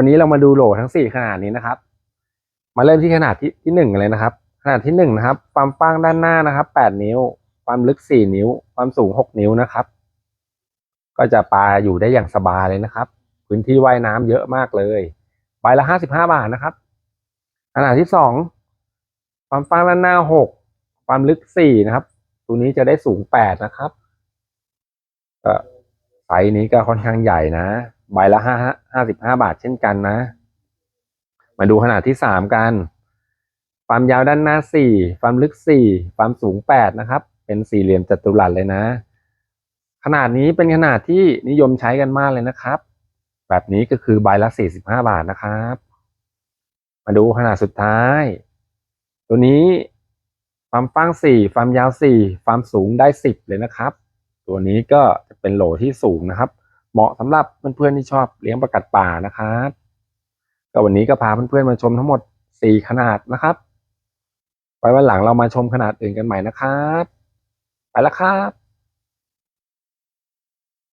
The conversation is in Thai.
วันนี้เรามาดูโหลทั้งสี่ขนาดนี้นะครับ มาเริ่มที่ขนาดที่ที่หนึ่งเลยนะครับ ขนาดที่หนึ่งนะครับ ความกว้างด้านหน้านะครับแปดนิ้ว ความลึกสี่นิ้ว ความสูงหกนิ้วนะครับ ก็จะปลาอยู่ได้อย่างสบายเลยนะครับ พื้นที่ว่ายน้ำเยอะมากเลยใบละห้าสิบห้าบาทนะครับ ขนาดที่สองความกว้างด้านหน้าหกความลึกสี่นะครับ ตัวนี้จะได้สูงแปดนะครับก็ไซส์นี้ก็ค่อนข้างใหญ่นะ ใบละห้าห้าสิบห้าบาทเช่นกันนะ มาดูขนาดที่สามกัน ความยาวด้านหน้าสี่ความลึกสี่ความสูงแปดนะครับ เป็นสี่เหลี่ยมจัตุรัสเลยนะ ขนาดนี้เป็นขนาดที่นิยมใช้กันมากเลยนะครับ แบบนี้ก็คือใบละสี่สิบห้าบาทนะครับ มาดูขนาดสุดท้าย ตัวนี้ความกว้างสี่ความยาวสี่ความสูงได้สิบเลยนะครับ ตัวนี้ก็จะเป็นโหลที่สูงนะครับ เหมาะสำหรับเพื่อนๆที่ชอบเลี้ยงประกัดป่านะครับก็วันนี้ก็พาเพื่อนๆมาชมทั้งหมดสี่ขนาดนะครับ ไว้วันหลังเรามาชมขนาดอื่นกันใหม่นะครับ ไปแล้วครับ